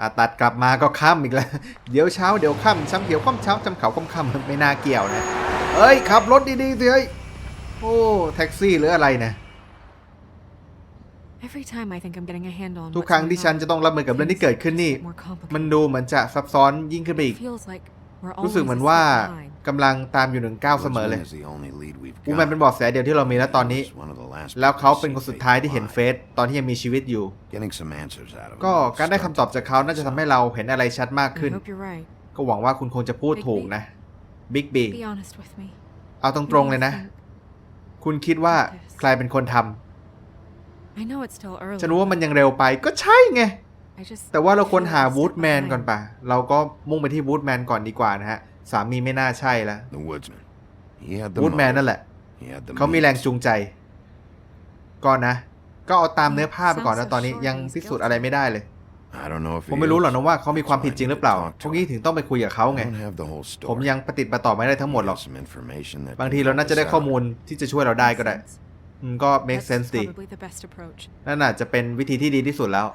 อะตัดกลับมาก็ค่ำอีกแล้ว เดี๋ยวเช้าเดี๋ยวค่ำช้ำเขียวค่ำเช้าช้ำเขาค่ำค่ำไม่น่าเกี่ยวนะ เอ้ยขับรถดีๆสิเฮ้ย โอ้แท็กซี่หรืออะไรนะ Every time I think I'm getting a handle on ทุก what's ครั้ง going ที่ฉัน on, จะต้องรับมือกับเรื่องที่เกิดขึ้นนี่ things get more complicated. มันดูเหมือนจะซับซ้อนยิ่งขึ้นไปอีก It feels like we're รู้สึก always เหมือน a ว่า step behind. กำลังตามอยู่หนึ่งก้าวเสมอเลย Woodsman is the only lead we've อูแมนเป็น got. เบอดแสเดียวที่เรามีแล้วตอนนี้ He's one of the last แล้วเขา people เป็น to คน see สุดท้ายที่ Fate เห็น alive. เฟซตอนที่ยังมีชีวิตอยู่ Getting some answers out of him ก็ will การได้ start คำตอบจากเขาน่าจะทำให้เราเห็นอะไรชัดมาก I ขึ้น hope you're right. ก็หวังว่าคุณคงจะพูดถูกนะบิ๊กบี Be honest with me. เอาตรงๆเลยนะ คุณคิดว่าใครเป็นคนทำ I know it's still early. ฉันรู้ว่ามันยังเร็วไปก็ใช่ไง I just แต่ว่าเราควรหา feel a วูด step แมน behind. ก่อนป่ะ เราก็มุ่งไปที่วูดแมนก่อนดีกว่านะฮะ สามีไม่น่าใช่แล้ว The woodsman. He had the วูดแมน motive. นั่นแหละ He had the เขามีแรง means. จูงใจก่อนนะ ก็เอาตามเนื้อผ้าไปก่อนนะตอนนี้ยังพิสูจน์อะไรไม่ได้เลย I don't know if ผม he ไม่รู้ is. หรอกนะว่าเขามีความผิดจริงหรือเปล่า Talk to พวกนี้ him. ถึงต้องไปคุยกับเขา I ไง don't have the whole story. ผมยังปฏิดประต่อไม่ได้ทั้งหมดหรอก He has some information that บาง can ทีเรา help น่าจะได้ us ข้อ out. มูลที่จะช่วยเราได้ก็ได้ Makes sense. อืมก็ make That's sense ดี probably the best approach. นั่นอาจจะเป็นวิธีที่ดีที่สุดแล้ว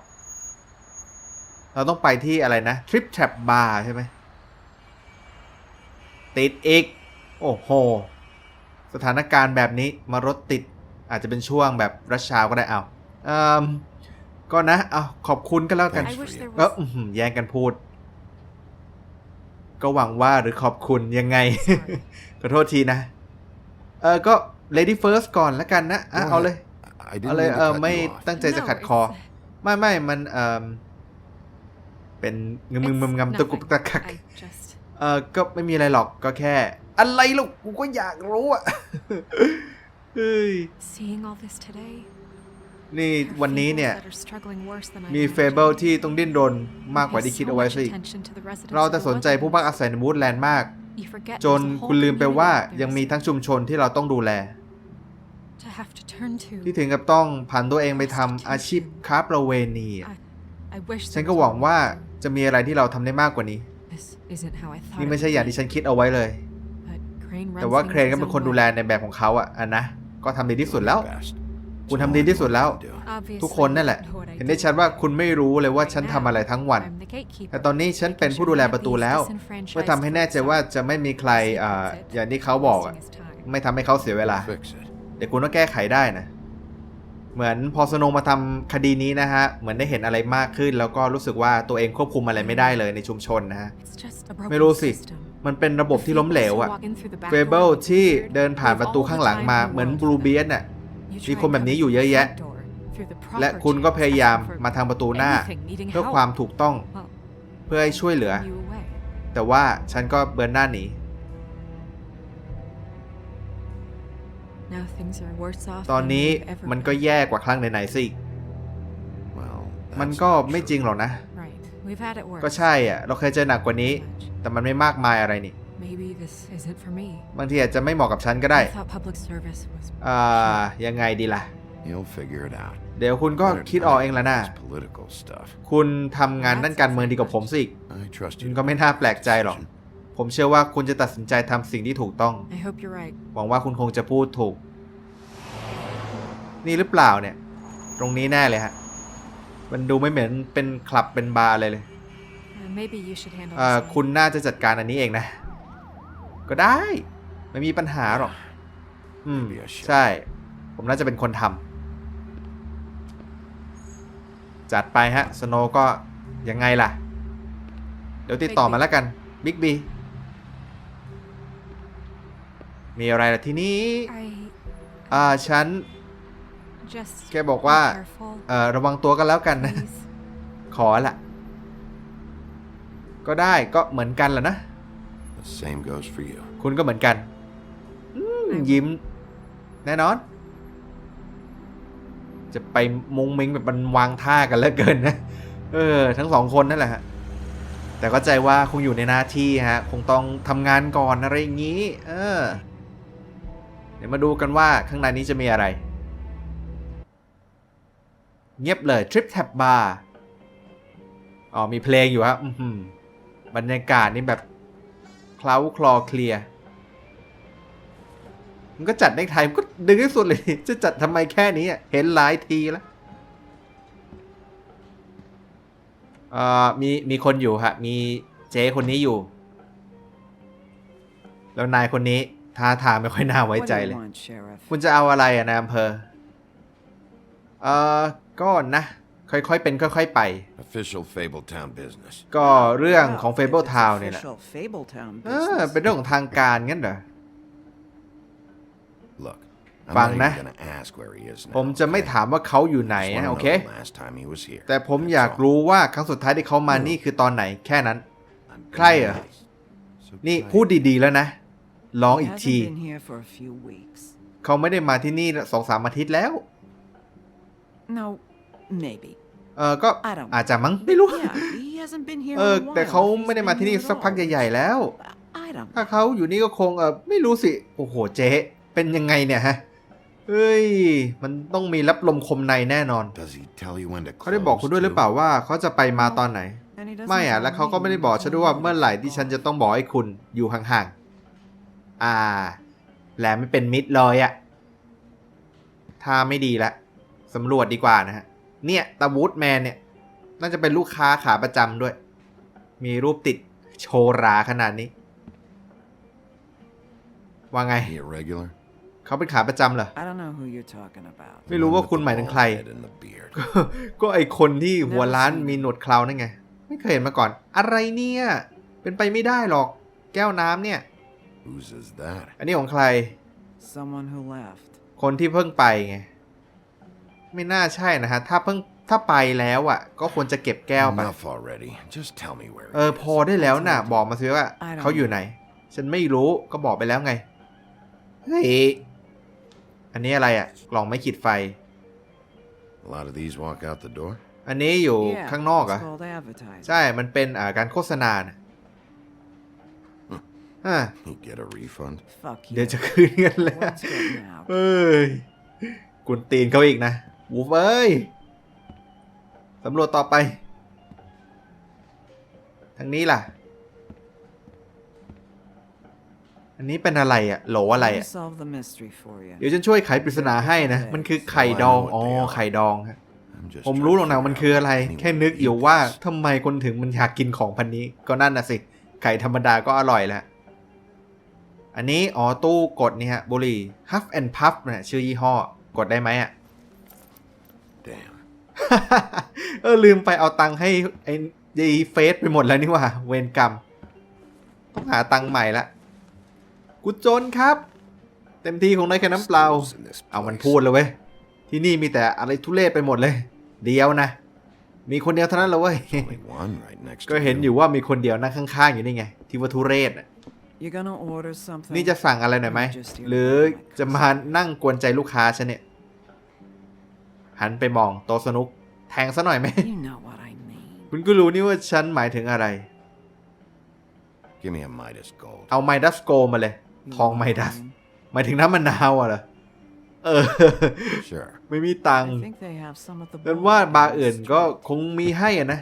เราต้องไปที่อะไรนะ Trip Trap Bar ใช่ไหม ติดอีก โอ้โห สถานการณ์แบบนี้มารถติดอาจจะเป็นช่วงแบบรัชเชาวก็ได้เอาเอ่มก็นะ เอาขอบคุณก็แล้วกัน I wish there เออ was. อื้อหือแย่งกันพูด ก็หวังว่าหรือขอบคุณยังไง Sorry. ขอโทษทีนะ เออก็ lady first ก่อนแล้วกันนะอะ Go เอาเลย I didn't เอาเลย mean to เออ cut ไม่ you off. ตั้งใจจะ No, ขัดคอ it's- ไม่ไม่มันเออ เป็นงึมงึม it's งำงำตะกุก nothing. ตะกัก I just เออก็ไม่มีอะไรหรอกก็แค่ อะไรลูกกูก็อยากรู้อะเฮ้ย seeing all this today. นี่ there are วันนี้เนี่ย fables that are struggling worse than I มี imagined. เฟเบิลที่ต้องดิ้นรนมากกว่า Pay ที่คิด so เอาไว้ much สิ attention to the residents เรา of จะ the สนใจผู้พักอาศัยในวูดแลนด์มาก You forget จน there's a whole คุณลืมไปว่า community ยังมี there's ทั้งชุมชนที่เราต้องดูแล to have to turn to. ที่ถึงกับต้องผันตัวเองไปทำอาชีพค้าประเวณีอะ I, I wish ฉัน there ก็ was หวัง more ว่า to do. จะมีอะไรที่เราทำได้มากกว่านี้ This isn't how I thought นี่ it ไม่ใช่ would อย่าง be, ที่ฉันคิดเอาไว้เลย but Crane แต่ runs ว่า things เครนก็ his เป็น own คนดูแล way. ในแบบของเขาอะอะนะ ก็ทำดีที่สุดแล้ว Your best. คุณ It's ทำ all ดีที่สุดแล้ว I'm doing. Obviously, ทุกคนนั่นแหละ you know what I เห็นได้ do. ชัดว่าคุณไม่รู้เลยว่า Right ฉัน now, ทำอะไรทั้งวัน I'm the gatekeeper, แต่ตอนนี้ฉัน making เป็นผู้ sure ดูแล that ประตู these แล้ว disenfranchised เพื่อทำให้แน่ใจ folks ว่า aren't จะไม่มีใครอ่า secrets it, อย่างที่เขาบอกอะ wasting his time. ไม่ทำให้เขาเสียเวลา Fix it. เดี๋ยวคุณต้องแก้ไขได้นะ เหมือนพอสโนว์มาทำคดีนี้นะฮะ เหมือนได้เห็นอะไรมากขึ้น แล้วก็รู้สึกว่าตัวเองควบคุมอะไรไม่ได้เลยในชุมชนนะฮะ ไม่รู้สิ มันเป็นระบบที่ล้มเหลวอะเฟเบิลที่เดินผ่านประตูข้างหลังมาเหมือนบลูเบีย them. สน่ะมีคนแบบนี้อยู่เยอะแยะ และคุณก็พยายามมาทางประตูหน้า เพื่อความถูกต้อง เพื่อให้ช่วยเหลือ แต่ว่าฉันก็เบิร์นหน้าหนี ตอน than นี้ they've ever มันก็ been. แย่กว่าครั้งไหนๆสิ Well, มัน that's ก็ not ไม่ true. จริงหรอกนะ Right. We've had it worse. ก็ใช่อะ เราเคยเจอหนักกว่านี้ Much. แต่มันไม่มากมายอะไรนี่ Maybe this isn't for me. บางทีอาจจะไม่เหมาะกับฉันก็ได้ I thought public service was อ่ายังไงดีล่ะ You'll figure it out. เดี๋ยวคุณก็ Better คิดออกเองแล้วนะ It's political stuff. คุณทำงานด้านการเมืองดีกว่าผมสิ I trust คุ you. ณ to ก็ไม่ make น่า the แปลกใจหรอก decision. ผมเชื่อว่าคุณจะตัดสินใจทำสิ่งที่ถูกต้อง I hope you're right. หวังว่าคุณคงจะพูดถูก นี่หรือเปล่าเนี่ย ตรงนี้แน่เลยฮะ มันดูไม่เหมือนเป็นคลับเป็นบาร์เลยเลย Uh, maybe you should handle เอ่อ this one. คุณน่าจะจัดการอันนี้เองนะ ก็ได้ ไม่มีปัญหาหรอก อืม ใช่ ผมน่าจะเป็นคนทำจัดไปฮะ สโนก็ยังไงล่ะ เดี๋ยวติดต่อมาแล้วกัน บิ๊กบี มีอะไรล่ะที่นี่ I อ่าฉัน just แกบอกว่า be careful, เอ่อระวังตัวกันแล้วกันนะ please. ขอละก็ได้ก็เหมือนกันแหละนะ The same goes for you. คุณก็เหมือนกันอืมยิ้ม แน่นอน จะไปมุงมิงแบบมันวางท่ากันแล้วเกินนะ เออ ทั้งสองคนนั่นแหละฮะ แต่ก็ใจว่าคงอยู่ในหน้าที่ฮะ คงต้องทำงานก่อนอะไรอย่างนี้ เออเดี๋ยวมาดูกันว่าข้างในนี้จะมีอะไร เงียบเลย Trip Tab Bar อ๋อมีเพลงอยู่ครับบรรยากาศนี่แบบเคล้าคลอเคลียร์มันก็จัดในไทยมันก็ดึงที่สุดเลย จะจัดทำไมแค่นี้เห็นหลายทีแล้วมีมีคนอยู่ฮะ มีเจ๊คนนี้อยู่ แล้วนายคนนี้ ท่าทางไม่ค่อยน่าไว้ What ใจ do you เลย want, Sheriff? คุณจะเอาอะไรอะนายอำเภอ เอ่อ ก็นะ ค่อยๆ เป็นค่อยๆ ไป Official Fabletown business. ก็เรื่องของ Well, Fable if it's Town เนี่ยแหละ official Fabletown เออ business. เป็นเรื่องของทางการงั้นเหรอ Look, I'm Fang not na. even gonna ask where he is now. ผมจะไม่ okay? ถามว่าเขาอยู่ไหน Just นะ wanna โอ know เค the last time he was here. แต่ผม That's อยาก all. รู้ว่าครั้งสุดท้ายที่เขามานี่คือตอนไหนแค่นั้น I'm being ใครเหรอ nice. So นี่ try พูด it. ดีๆแล้วนะ ร้อง He อีกที hasn't been here for a few weeks. เขาไม่ได้มาที่นี่สองสามอาทิตย์แล้ว No, maybe. เออก็ I don't know. อาจจะมั้งไม่รู้ Yeah, he hasn't been here เออ in a แต่ while. เขา if he's ไม่ได้มาที่ been นี่ here at สักพัก all. ใหญ่ๆแล้ว I don't ถ้าเขาอยู่นี่ก็คงเออไม่รู้สิ โอ้โหเจ๊ เป็นยังไงเนี่ยฮะ เฮ้ย มันต้องมีรับลมคมในแน่นอน Does he tell you when to เขาได้บอกคุณด้วยหรือเปล่า close, ว่าเขาจะไปมาตอนไหน And he doesn't ไม่อะ tell แล้วเขาก็ me ไม่ได้บอกฉันด้วยว่า until เมื่อไหร่ที่ฉันจะต้องบอกให้คุณอยู่ห่างๆ อ่า แหลมไม่เป็นมิตรเลยอะถ้าไม่ดีละสำรวจดีกว่านะฮะ เนี่ยตาวูดแมนเนี่ย น่าจะเป็นลูกค้าขาประจำด้วย มีรูปติดโชว์ราขนาดนี้ ว่าไง He a regular? เขาเป็นขาประจำเหรอ I don't know who you're talking about. ไม่รู้ว่า The one คุณ with หมาย the ถึง bald ใคร head and the beard. ก็ไอคนที่หัวล้าน Never seen มีหนวดเคราวนั่นไง ไม่เคยเห็นมาก่อน อะไรเนี่ย เป็นไปไม่ได้หรอก แก้วน้ำเนี่ย Whose is that? อันนี้ของใคร Someone who left. คนที่เพิ่งไปไง ไม่น่าใช่นะฮะ ถ้าเพิ่งถ้าไปแล้วอะ ก็ควรจะเก็บแก้วไป Enough already. Just tell me where เอ he อ is. พอได้แล้วน่ะ บอกมาสิว่า I don't เขาอยู่ไหน ฉันไม่รู้ก็บอกไปแล้วไง เฮ้ย อันนี้อะไรอะกล่องไม่ขีดไฟ A lot of these walk out the door. อันนี้อยู่ Yeah, ข้างนอกเหร it's อะ called advertising. ใช่ มันเป็นอ่าการโฆษณานะ อะ You get a refund. Fuck you. เดี๋ยวจะคืนเงินแล้ว Word's getting out. เอ้ยกุนตีนเขาอีกนะวูฟเอ้ย สำรวจต่อไป ทางนี้ล่ะ อันนี้เป็นอะไรอะโหลอะไร Let me อะ solve the mystery for you. เดี๋ยวฉันช่วยไขปริศนาให้นะ มันคือไข่ดอง อ๋อ ไข่ดองฮะ I'm just ผม trying รู้ to หรอกนะ figure มัน out คืออะไร anyone แค่นึก who อยู่ eat ว่า this. ทำไมคนถึงมันอยากกินของพันนี้ ก็นั่นน่ะสิ ไข่ธรรมดาก็อร่อยแล้ว อันนี้อ๋อตู้กดนี่ฮะบุหรี่ Huff and Puff นะชื่อยี่ห้อกดได้ไหมอะ Damn. เออลืมไปเอาตังค์ให้ไอ้ยีเฟสไปหมดแล้วนี่หว่า เวรกรรม ต้องหาตังค์ใหม่ละกูจนครับ เต็มที่คงได้แค่น้ำเปล่า Stills in this เอามัน place. พูดเลยเว้ย ที่นี่มีแต่อะไรทุเรศไปหมดเลย เดียวนะ มีคนเดียวเท่านั้นเลยเว้ย Only one right next ก็ to เห็น you. อยู่ว่ามีคนเดียวนั่งข้างๆอยู่นี่ไง ที่ว่าทุเรศน่ะ You gonna order something? นี่จะสั่งอะไรหน่อยไหม หรือจะมานั่งกวนใจลูกค้าฉันเนี่ย หันไปมองโต๊ะสนุก แทงซะหน่อยไหม You know what I mean. คุณก็รู้นี่ว่าฉันหมายถึงอะไร Give me a Midas gold. เอาไมดัสโกมาเลย ทองไมดัส หมายถึงน้ำมะนาวอะเหรอ เออ Sure. ไม่มีตังค์ I think they have some of the กันว่า bars บาร์อื่น on the ก็ street. คงมีให้อะนะ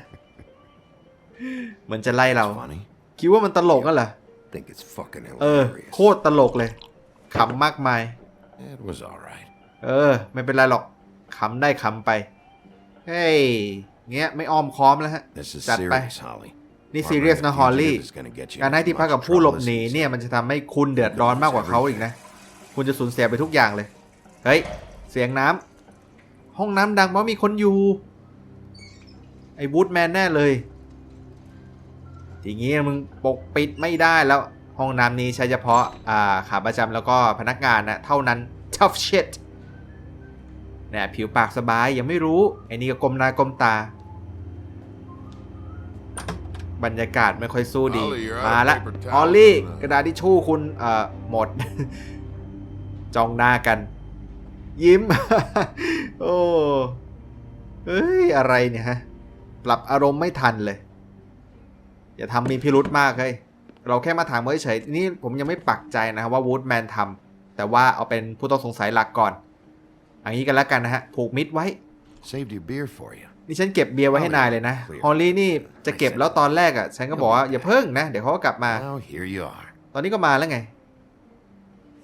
เหมือนจะไล่เรา It's funny. คิดว่ามันตลกกันเหรอ Think it's fucking เออ hilarious. โคตรตลกเลยขำมากมาย It was alright. เออ ไม่เป็นไรหรอกขำได้ขำไป เฮ้ยเงี้ยไม่อ้อมค้อมแล้วฮะ This is จัดไป serious, Holly. นี่ซีเรียสนะ ฮอลลี่ Fugitive is gonna get you การให้ into ที่พัก much กับผู้หลบ trouble หนี this เนี่ย season. มันจะทำให้คุณเดือดร้อนมากกว่าเขาอีกนะ คุณจะสูญเสียไปทุกอย่างเลย เฮ้ย เสียงน้ำห้องน้ำดังเพราะมีคนอยู่ ไอ้บูธแมนแน่เลย ทีงี้มึงปกปิดไม่ได้แล้วห้องน้ำนี้ใช้เฉพาะอ่าขาประจำแล้วก็พนักงานนะเท่านั้น tough shit เนี่ยผิวปากสบายยังไม่รู้ไอ้นี่ก็กลมหน้ากลมตา บรรยากาศไม่ค่อยสู้ดี Ollie, you're out มา of ละ paper towels ออลลี่ and, uh, กระดาษทิชชู่คุณเอ่อหมดจ้องหน้ากัน ยิ้ม โอ้เฮ้ย อะไรเนี่ยฮะ ปรับอารมณ์ไม่ทันเลย อย่าทำมีพิรุธมากเฮ้ยเราแค่มาถามเฉยๆนี่ผมยังไม่ปักใจนะครับว่าวูดแมนทำแต่ว่าเอาเป็นผู้ต้องสงสัยหลักก่อนอันนี้กันแล้วกันนะฮะผูกมิดไว้ Saved your beer for you. นี่ฉันเก็บเบียร์ไว้ให้นายเลยนะ ฮอลลี่นี่จะเก็บแล้วตอนแรกอะ ฉันก็บอกว่าอย่าเพิ่งนะ เดี๋ยวเขาก็กลับมา Now here you are. ตอนนี้ก็มาแล้วไง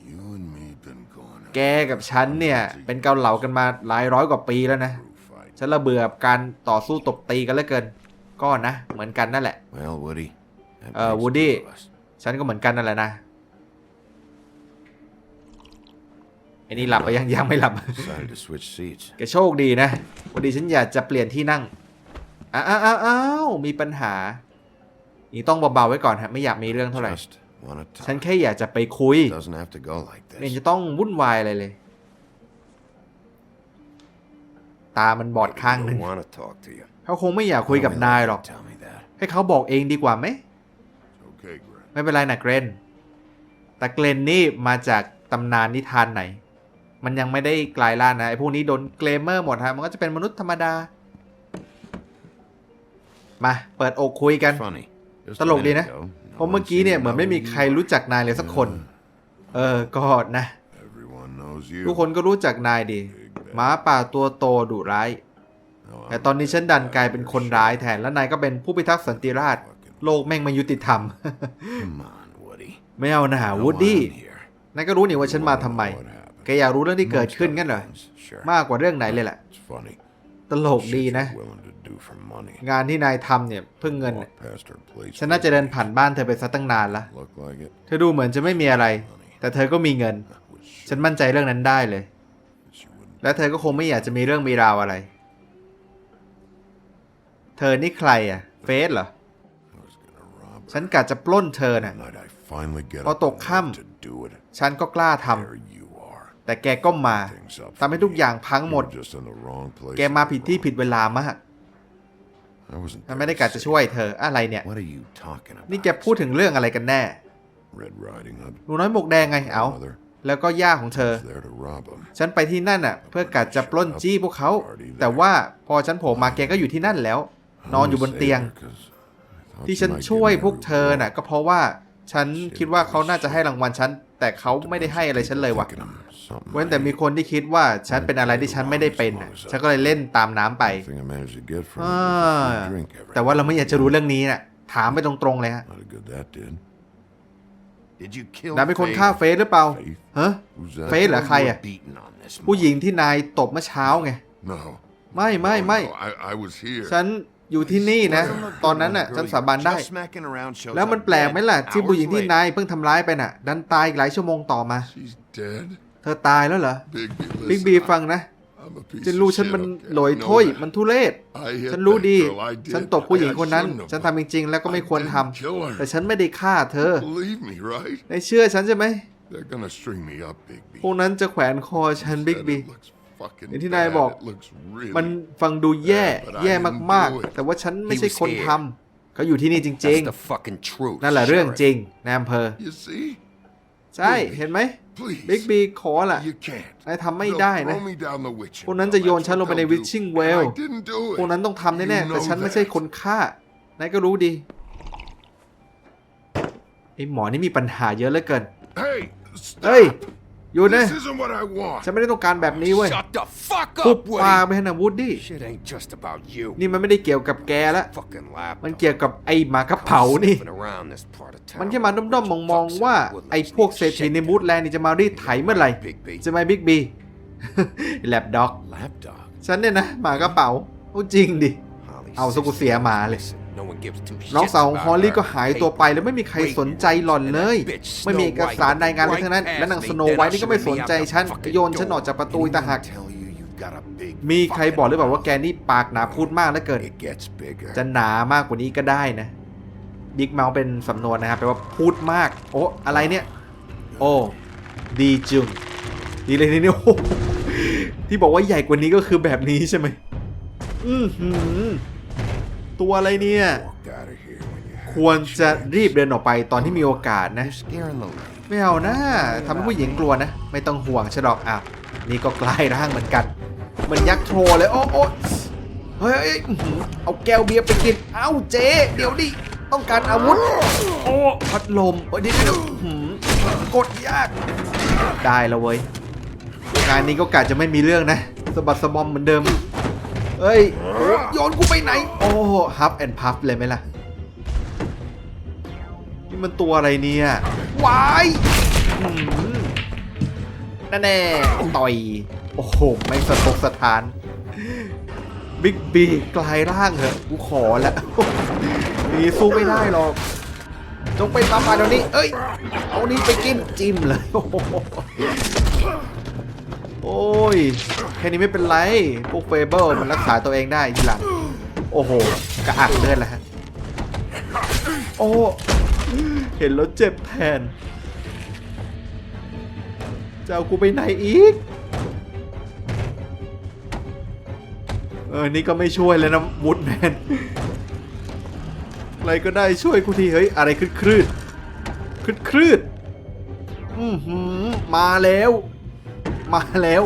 You and me been going at แกกับฉันเนี่ย เป็นเกาเหลากันมาหลายร้อยกว่าปีแล้วนะ proof fight. ฉันระเบื่อกับการต่อสู้ตบตีกันเหลือเกิน ก็นะ เหมือนกันนั่นแหละ Well, Woody. that Uh, makes Woody. two of us. ฉันก็เหมือนกันนั่นแหละนะไอ้นี่หลับไปยังยังไม่หลับ Decided to switch seats. แกโชคดีนะวันดีฉันอยากจะเปลี่ยนที่นั่งอ้าวอ้าวอ้าวอ้าวมีปัญหา นี่ต้องเบาๆไว้ก่อนฮะ ไม่อยากมีเรื่องเท่าไหร่ Just want to ฉัน talk. แค่อยากจะไปคุย Doesn't have to go like ไม่เห็น this. จะต้องวุ่นวายอะไรเลย ตามันบอดข้างหนึ่ง want to talk to you. เขาคงไม่อยากคุยกับนายหรอก Tell me that. ให้เขาบอกเองดีกว่าไหม Okay, Grant. ไม่เป็นไรนะเกรน แต่เกรนนี่มาจากตำนานนิทานไหน มันยังไม่ได้กลายร่างนะไอ้พวกนี้โดนเกรมเมอร์หมดฮะ มันก็จะเป็นมนุษย์ธรรมดา มา เปิดอกคุยกัน Funny. Just ต a ลกดี minute นะ ago, no เพราะเมื่อ one กี้เนี่ย seemed เหมือนไม่มีใครรู้จักนายเลยสักคน เออ ก็นะ Everyone knows you. ทุกคนก็รู้จักนายดีหมาป่าตัวโตดุร้าย No, แต่ I'm ตอนนี้ฉันดันกลายเป็นคนร้ายแทน แล้วนายก็เป็นผู้พิทักษ์สันติราษฎร์โลกแม่งไมายุติธรรม Come on, Woody. ไม่เอาหนา No, วูดดี้ I'm here. นายก็รู้นี่ว่าฉันมาทำไม What happened? แกอยากรู้เรื่องที่เกิด Most ขึ้น other งั้นเหรอ things, Sure. มากกว่าเรื่องไหนเลยแหละ It's funny. ตลกดี Shit นะ you're willing to do for money. งานที่นายทำเนี่ยเพื่อเงินเนี่ย Walk past our place ฉันน่าจะเดินผ่านบ้านเธอไปซะตั้งนานละ Look like it. เธอดูเหมือนจะไม่มีอะไร แต่เธอก็มีเงิน I was sure ฉันมั่นใจเรื่องนั้นได้เลย you wouldn't. และเธอก็คงไม่อยากจะมีเรื่องมีราวอะไร เธอนี่ใครอะ เฟสเหรอ ฉันกะจะปล้นเธอน่ะพอตกค่ำฉันก็กล้าทำแต่แกก็มาทำให้ทุกอย่างพังหมด แกมาผิดที่ผิดเวลามากฉันไม่ได้กะจะช่วยเธออะไรเนี่ย นี่แกพูดถึงเรื่องอะไรกันแน่หนูน้อยหมวกแดงไงเอาแล้วก็ย่าของเธอ ฉันไปที่นั่นน่ะ เพื่อกะจะปล้นจี้พวกเขา แต่ว่าพอฉันโผล่มาแกก็อยู่ที่นั่นแล้ว นอนอยู่บนเตียง ที่ฉันช่วยพวกเธอน่ะ ก็เพราะว่าฉันคิดว่าเขาน่าจะให้รางวัลฉัน แต่เขาไม่ได้ให้อะไรฉันเลยว่ะ เว้นแต่มีคนที่คิดว่าฉันเป็นอะไรที่ฉันไม่ได้เป็นน่ะฉันก็เลยเล่นตามน้ำไป Thing I managed to get from อ่า him was a free drink every แต่ว่าเราไม่อยากจะรู้เรื่องนี้น่ะ ถามไปตรงๆเลยฮะ Not a good that did. Did you kill นายเป็นคนฆ่าเฟสหรือเปล่าฮะ Who's that? เฟสเหรอใครอะ Beaten on this ผู้หญิงที่นายตบเมื่อเช้าไง No. ไม่ไม่ไม่ No, I, I was here. ฉัน อยู่ที่นี่นะ ตอนนั้นน่ะฉันสาบานได้ Just smacking around shows แล้วมัน up แปลกไหมล่ะ dead ที่ผู้หญิงที่ hours นายเพิ่งทำร้ายไปน่ะ ดันตายอีกหลายชั่วโมงต่อมา later. She's dead. เธอตายแล้วเหรอ Bigby, บิ๊ก listen, บี I- ฟังนะ I'm a piece ฉันรู้ of ฉัน shit, มัน okay? โหลอย I know ถ้วย that. มันทุเรศ I hit ฉันรู้ that ดี girl, I did. ฉันตบผู้หญิง I คนนั้น shouldn't have, ฉันทำจริงๆ แล้วก็ไม่ควรทำ I didn't kill her. แต่ฉันไม่ได้ฆ่าเธอ Believe me, right? นายเชื่อฉันใช่ไหม They're gonna string me up, Bigby. พวกนั้นจะแขวนคอฉัน Said บิ๊ก it บี looks fucking อย่างที่นาย bad. บอก It looks really มันฟังดูแย่ But I แย่ didn't มาก do it. ๆแต่ว่าฉันไม่ He ใช่ was คนทำ here. เขาอยู่ที่นี่จริง That's the fucking truth. ๆนั่นแหละเรื่องจริง Sheriff. ในอำเภอ You see? ใช่ เห็นไหม Please. บิ๊กบีขอล่ะ You can't. นายทำไม่ They'll ได้นะ throw me down the witching พวกนั้นจะโยน well. ฉันลงไปใน That's what วิช they'll ชิ่ง do. เวล And I didn't do it. พวกนั้นต้องทำแน่ๆ You แต่ know ฉันไม่ใช่ that. คนฆ่านายก็รู้ดีไอหมอนี่มีปัญหาเยอะเหลือเกิน Hey, เฮ้ย stop. อยู่นะ This isn't what I want. ฉันไม่ได้ต้องการแบบนี้เว้ย Shut the fuck ปุบ up, ปาก Woody. ไปให้นะวูดดี้ Shit ain't just about you. นี่มันไม่ได้เกี่ยวกับแกละ Fucking lap. มันเกี่ยวกับไอหมากระเผานี่ around this part of town. มันแค่มาด้อมๆมองๆว่าไอพวกเศรษฐีในมูดแลนด์นี่จะมารีดไถเมื่อไหร่ Big B. จะไหมบิ๊กบีแลบด็อก Lapdog. ฉันเนี่ยนะหมากระเป๋าเอาจริงดิ Holly เอาซะกูเสียหมาเลย Listen, no one gives two น้อง shits สาวของ about ฮอลลี่ her. ก็หายตัวไปแล้วไม่มีใครสนใจหล่อนเลย And that bitch ไม่มีเอกสารรายงานอะไรทั้งนั้น Snow White และนาง passed ส me โนไวท์นี่ก็ไม่สนใจ then ฉัน ushered me out the โยนฉันออกจากประตูอีกต่างหาก Tell you you've got a big มีใครบอกหรือเปล่า fucking ว่าแกนี่ปากหนาพูดมากเหลือเกิน mouth. It gets bigger. จะหนามากกว่านี้ก็ได้นะบิ๊กเมาเป็นสำนวนนะครับแปลว่าพูดมาก โอ้อะไรเนี่ย โอ้ดีจึงดีเลยทีนี้โอ้โหที่บอกว่าใหญ่กว่านี้ก็คือแบบนี้ใช่ไหมอือหือ ตัวอะไรเนี่ย ควรจะรีบเดินออกไปตอนที่มีโอกาสนะ ไม่เอานะทำให้ผู้หญิงกลัวนะ ไม่ต้องห่วงฉลอกอะ นี่ก็กลายร่างเหมือนกันมือนยักษ์โทรเลยโอ้โอ้เฮ้ยเฮ้ยอื้อหือเอาแก้วเบียร์ไปกิน เอ้าเจ๊เดี๋ยวดิต้องการอาวุธ โอ้พัดลมเฮ้ยเดี๋ยวเดี๋ยวอื้อหือกดยาก ได้แล้วเว้ยงานนี้ก็กะจะไม่มีเรื่องนะสะบัดสะบอมเหมือนเดิม เฮ้ยโอ้โยนกูไปไหน โอ้ฮับแอนพัฟเลยไหมล่ะ นี่มันตัวอะไรเนี่ยวายอื้อหือนั่นแน่ต่อย โอ้โห ไม่สะทกสถานบบิ๊กบีกลายร่างเหอะกูขอแล้วนี่สู้ไม่ได้หรอก จงไปตามมาเดี๋ยวนี้ เอ้ย เอานี้ไปกินจิ้มเลย โอ้ย แค่นี้ไม่เป็นไร พวกเฟเบิลมันรักษาตัวเองได้ทีหลัง โอ้โห กระอักเลือดแล้วฮะ โอ้ เห็นแล้วเจ็บแทนจะเอากูไปไหนอีก เออ นี่ก็ไม่ช่วยเลยนะวูดแมน อะไรก็ได้ช่วยกูที เฮ้ย อะไรคลืดคลืดคลืดคลืดอือหือ มาแล้ว มาแล้ว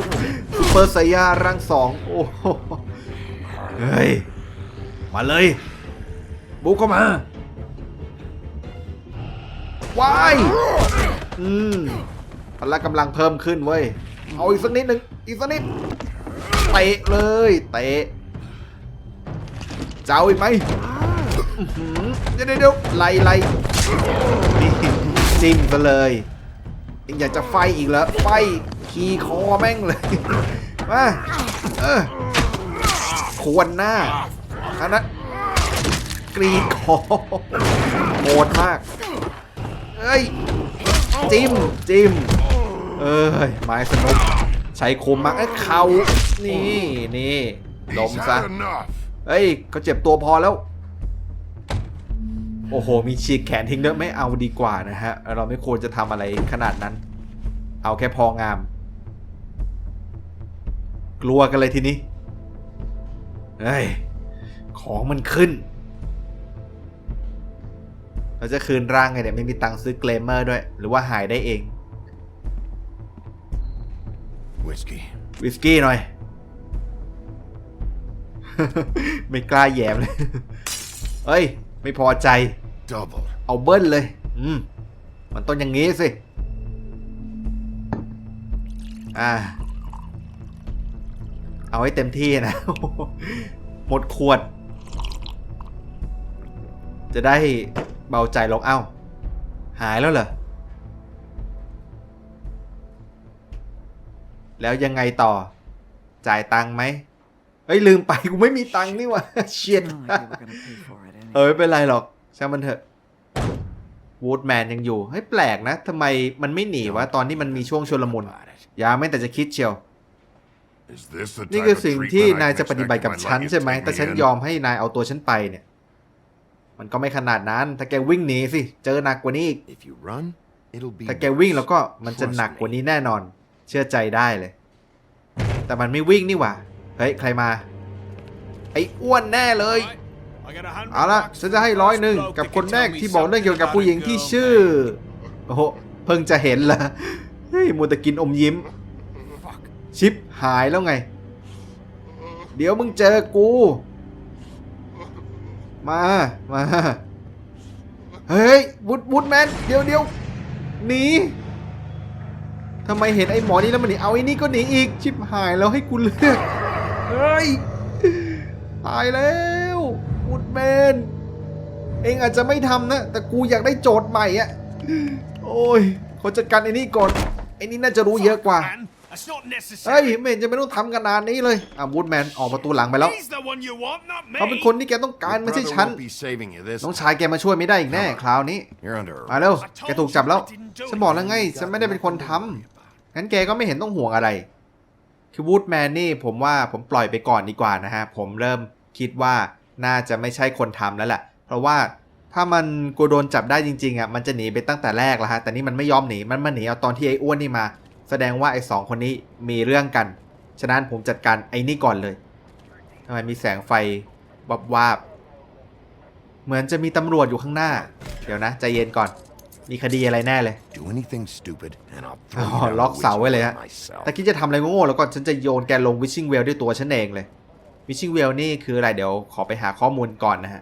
ซุปเปอร์ไซยาร่างสองโอ้โหเฮ้ย มาเลย บุกเข้ามา ว้าย อืมพละกำลังเพิ่มขึ้นเว้ย เอาอีกสักนิดหนึ่งอีกสักนิด เตะเลย เตะ เจะเอาอีกไหมเดี๋ยวเดี๋ยวไล่ไล่จิ้มซะเลยเองอยากจะไฟอีกเหรอไฟ ขี่คอแม่งเลยมาเออควรหน้าอันนั้นกรีดคอโหดมาก เอ้ย จิ้ม จิ้ม เอ้ย ไม้สนุก ใช้คมมากเอ้เขานี่ นี่ลมซะเอ้ยเขาเจ็บตัวพอแล้ว โอ้โห มีฉีกแขนทิ้งด้วยไม่เอาดีกว่านะฮะ เราไม่ควรจะทำอะไรขนาดนั้น เอาแค่พองาม กลัวกันเลยทีนี้เฮ้ยของมันขึ้น เราจะคืนร่างไงเนี่ยไม่มีตังค์ซื้อเกลมเมอร์ด้วย หรือว่าหายได้เอง Whiskey. วิสกี้หน่อย ไม่กล้าแย้มเลยเอ้ย ไม่พอใจ Double. เอาเบิ้ลเลย อืม มันต้องอย่างงี้สิ อ่า เอาให้เต็มที่นะ หมดขวด จะได้เบาใจลงเอ้า หายแล้วเหรอ แล้วยังไงต่อ จ่ายตังค์ไหมเฮ้ยลืมไปกูไม่มีตังค์นี่หว่าเชียด Not like you were gonna pay for it เอ anyway. อไม่เป็นไรหรอกช่างมันเถอะวูดแมนยังอยู่เฮ้ยแปลกนะทำไมมันไม่หนีวะ ตอนนี้มันมีช่วงชลมุน About it. อย่าไม่แต่จะคิดเชียว Is this the นี่ type คือ of สิ่งที่ treatment นาย I'd จะปฏิบัติ expect กับ if I ฉัน let you ใช่ไหม take ถ้า me ฉัน in? ยอมให้นายเอาตัวฉันไปเนี่ย มันก็ไม่ขนาดนั้น ถ้าแกวิ่งหนีสิ เจอหนักกว่านี้อีก If you run, it'll be. ถ้าแกวิ่งแล้วก็มันจะหนักกว่านี้แน่นอน เชื่อใจได้เลย แต่มันไม่วิ่งนี่หว่า เฮ้ย ใครมา ไอ้อ้วนแน่เลย เอาละฉันจะให้ร้อยหนึ่งกับคนแรกที่บอกเรื่องเกี่ยวกับผู้หญิงที่ชื่อ โอ้โห เพิ่งจะเห็นละเฮ้ยมัวแต่กินอมยิ้ม Fuck. ชิปหายแล้วไง เดี๋ยวมึงเจอกู มา มา เฮ้ยวุดวุดแมน เดี๋ยวเดี๋ยวหนีทำไมเห็นไอ้หมอนี่แล้วมันหนี เอาไอ้นี่ก็หนีอีก ชิปหายแล้วให้กูเลือก เฮ้ย ตายแล้ววุดแมน เองอาจจะไม่ทำนะ แต่กูอยากได้โจทย์ใหม่อะโอ้ย ขอจัดการไอ้นี่ก่อน ไอ้นี่น่าจะรู้เยอะกว่า เฮ้ย necessary. ไม่เห็นจะไม่ต้องทำกันนานนี้เลยอะวูดแมนออกประตูหลังไปแล้ว He's the one you want, not me. เขาเป็นคนที่แกต้องการ Your ไม่ใช่ brother ฉัน won't be saving you this น้อง time. ชายแกมาช่วยไม่ได้อีกแน่คราวนี้ You're under มา arrest. เร็วแกถูกจับแล้วฉันบอกแล้วไงฉันไม่ได้เป็นคนทำงั้นแกก็ไม่เห็นต้องห่วงอะไร คือวูดแมนนี่ผมว่าผมปล่อยไปก่อนดีกว่านะฮะผมเริ่มคิดว่าน่าจะไม่ใช่คนทำแล้วแหละเพราะว่าถ้ามันกูโดนจับได้จริงๆอะมันจะหนีไปตั้งแต่แรกแล้วฮะแต่นี่มันไม่ยอมหนีมันมาหนีเอาตอนที่ไอ้อ้วนนี่มา แสดงว่าไอ้สองคนนี้มีเรื่องกัน ฉะนั้นผมจัดการไอ้นี่ก่อนเลยทำไมมีแสงไฟวับวาบๆเหมือนจะมีตำรวจอยู่ข้างหน้า เดี๋ยวนะใจเย็นก่อน มีคดีอะไรแน่เลย Do anything stupid, and I'll อ๋ throw อ you down ล็อก the เสาไว้เลยฮะ witch myself. ถ้าคิดจะทำอะไรโง่ๆแล้วก็ฉันจะโยนแกลงวิชชิงเวลด้วยตัวฉันเองเลย วิชชิงเวลนี่คืออะไรเดี๋ยวขอไปหาข้อมูลก่อนนะฮะ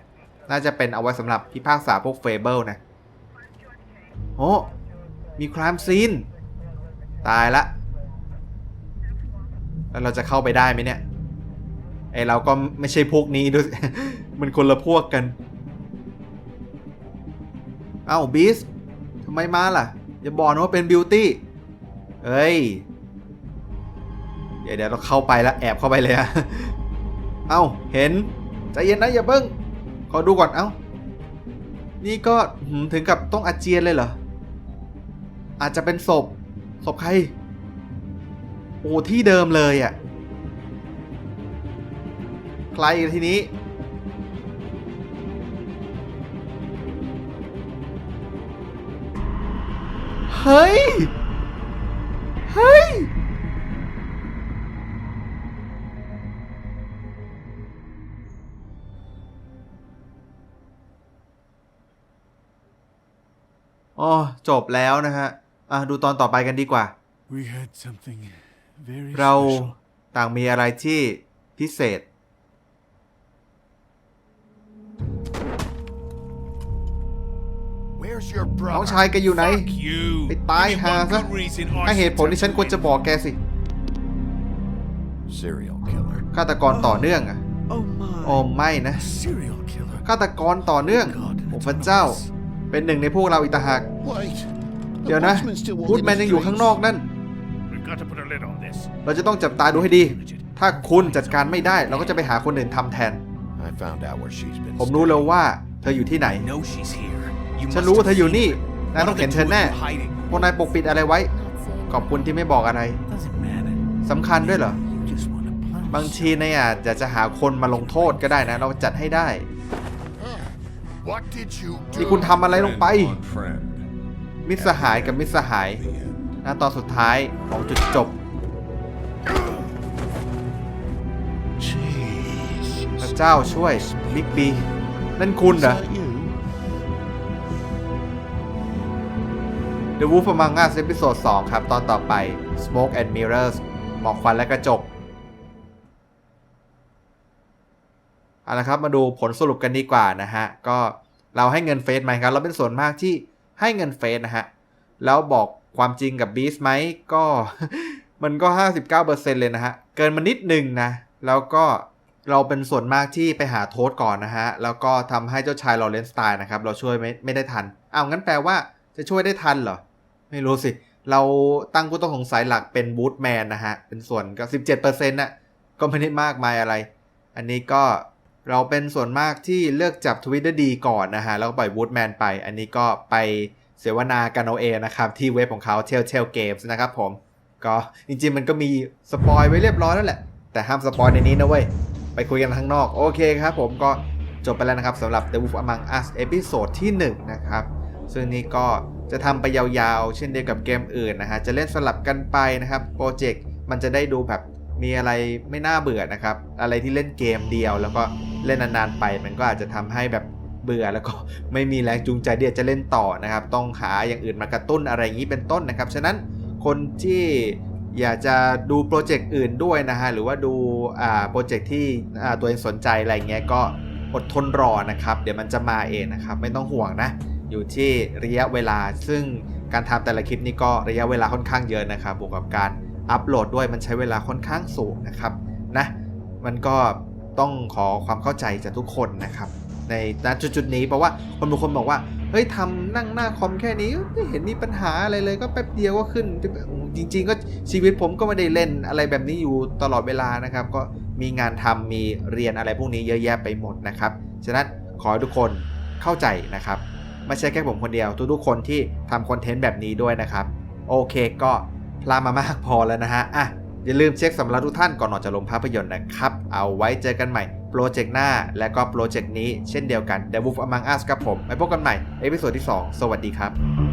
น่าจะเป็นเอาไว้สำหรับพิพากษาพวกเฟเบิลนะ โอ้มีครามซีน ตายละ แล้วเราจะเข้าไปได้ไหมเนี่ย ไอเราก็ไม่ใช่พวกนี้ด้วย มันคนละพวกกัน เอ้าบีสทำไมมาล่ะ อย่าบอกนะว่าเป็นบิวตี้เฮ้ย เดี๋ยวเดี๋ยวเราเข้าไปแล้วแอบเข้าไปเลยอะเอ้า เห็น ใจเย็นนะอย่าเบิ้งขอดูก่อน เอ้า นี่ก็ถึงกับต้องอาเจียนเลยเหรอ อาจจะเป็นศพ ศพใคร โอ้ที่เดิมเลยอะ่ะ ใครทีนี้ เฮ้ย เฮ้ยอ๋อจบแล้วนะฮะ อะดูตอนต่อไปกันดีกว่า We had something very เรา special. ต่างมีอะไรที่พิเศษ Where's your น้อง brother? ชายแกอยู่ไหน Fuck you. ไปตาย Give me หา one ซะ good reason I ให้เห should ตุผลที่ฉันควรจะบอกแกสิ Serial killer. ฆาตกรต่อเนื่องอะ Oh my. โอ้ไม่นะ Serial killer. ฆาตกรต่อเนื่อง God, โอ้ it's พระเจ้า one of us. เป็นหนึ่งในพวกเราอีกต่างหาก Wait. เดี๋ยวนะพูดแมนยังอยู่ข้างนอกนั่น We've got to put a lid on this. เราจะต้องจับตาดูให้ดี ถ้าคุณจัดการไม่ได้ เราก็จะไปหาคนอื่นทำแทน I found out where she's been. ผมรู้แล้วว่า เธออยู่ที่ไหน I know she's here. You ฉัน must รู้ว่า have เธออยู่ seen นี่ her. นาย One ต้อ of ง the เห็น two เธอ of แน่ you hiding. พวกนายปกปิดอะไรไว้ ขอบคุณที่ไม่บอกอะไร Doesn't matter. สำคัญด้วยเหรอ You just want to play. บางทีนายอาจจะจะหาคนมาลงโทษก็ได้นะ เราจัดให้ได้ What did you นี่ do? คุณทำอะไรลงไป Friend on friend. มิตรสหายกับมิตรสหาย The end. นะตอนสุดท้ายของจุดจบ Jeez. พระเจ้าช่วยบิ๊กบีนั่นคุณเหรอ Is that you? The Wolf Among Us เอพิโซด2ครับ ตอนต่อไป Smoke and Mirrors หมอกควันและกระจกเอาละครับ มาดูผลสรุปกันดีกว่านะฮะ ก็เราให้เงินเฟสไหมครับ เราเป็นส่วนมากที่ ให้เงินเฟสนะฮะ แล้วบอกความจริงกับบีสไหมก็มันก็ 59%เลยนะฮะ เกินมานิดนึงนะ แล้วก็เราเป็นส่วนมากที่ไปหาโทษก่อนนะฮะ แล้วก็ทำให้เจ้าชายลอเรนสตายนะครับ เราช่วยไม่ไม่ได้ทัน เอ้างั้นแปลว่าจะช่วยได้ทันเหรอ ไม่รู้สิ เราตั้งผู้ต้องสงสัยหลักเป็นบูธแมนนะฮะ เป็นส่วนก็ 17%น่ะก็ไม่ได้มากมายอะไร อันนี้ก็ เราเป็นส่วนมากที่เลือกจับทวิตเตอร์ดีก่อนนะฮะ แล้วก็ปล่อยบูธแมนไป อันนี้ก็ไปเสวนากันเอาเองนะครับ ที่เว็บของเขา Telltale Games นะครับผม ก็จริงๆมันก็มีสปอยไว้เรียบร้อยแล้วแหละ แต่ห้ามสปอยในนี้นะเว้ย ไปคุยกันข้างนอก โอเคครับผมก็จบไปแล้วนะครับสำหรับ The Wolf Among Us เอพิโซดที่ 1 นะครับ ซึ่งนี่ก็จะทำไปยาวๆ เช่นเดียวกับเกมอื่นนะฮะ จะเล่นสลับกันไปนะครับ โปรเจกต์มันจะได้ดูแบบ มีอะไรไม่น่าเบื่อนะครับ อะไรที่เล่นเกมเดียว แล้วก็เล่นนานๆไป มันก็อาจจะทำให้แบบเบื่อแล้วก็ไม่มีแรงจูงใจที่จะเล่นต่อนะครับ ต้องหาอย่างอื่นมากระตุ้นอะไรอย่างนี้เป็นต้นนะครับ ฉะนั้นคนที่อยากจะดูโปรเจกต์อื่นด้วยนะฮะ หรือว่าดูอ่าโปรเจกต์ที่อ่าตัวเองสนใจอะไรเงี้ยก็อดทนรอนะครับ เดี๋ยวมันจะมาเองนะครับ ไม่ต้องห่วงนะ อยู่ที่ระยะเวลาซึ่งการทำแต่ละคลิปนี้ก็ระยะเวลาค่อนข้างเยอะนะครับบวกกับการ อัปโหลดด้วยมันใช้เวลาค่อนข้างสูงนะครับนะมันก็ต้องขอความเข้าใจจากทุกคนนะครับ ในณจุดๆนี้เพราะว่าคนบางคนบอกว่าเฮ้ยทำนั่งหน้าคอมแค่นี้ไม่เห็นมีปัญหาอะไรเลยก็แป๊บเดียวก็ขึ้น จริง ๆ ก็ชีวิตผมก็ไม่ได้เล่นอะไรแบบนี้อยู่ตลอดเวลานะครับ ก็มีงานทำมีเรียนอะไรพวกนี้เยอะแยะไปหมดนะครับฉะนั้นขอให้ทุกคนเข้าใจนะครับไม่ใช่แค่ผมคนเดียว ทุกๆคนที่ทำคอนเทนต์แบบนี้ด้วยนะครับ โอเคก็ พลามามากพอแล้วนะฮะอะอย่าลืมเช็คสำหรับทุกท่านก่อนนอนจะลงภาพยนตร์นะครับ เอาไว้เจอกันใหม่โปรเจกต์หน้าและก็โปรเจกต์นี้เช่นเดียวกัน The Wolf Among Us ครับผมไปพบกันใหม่เอพิโซดที่ 2 สวัสดีครับ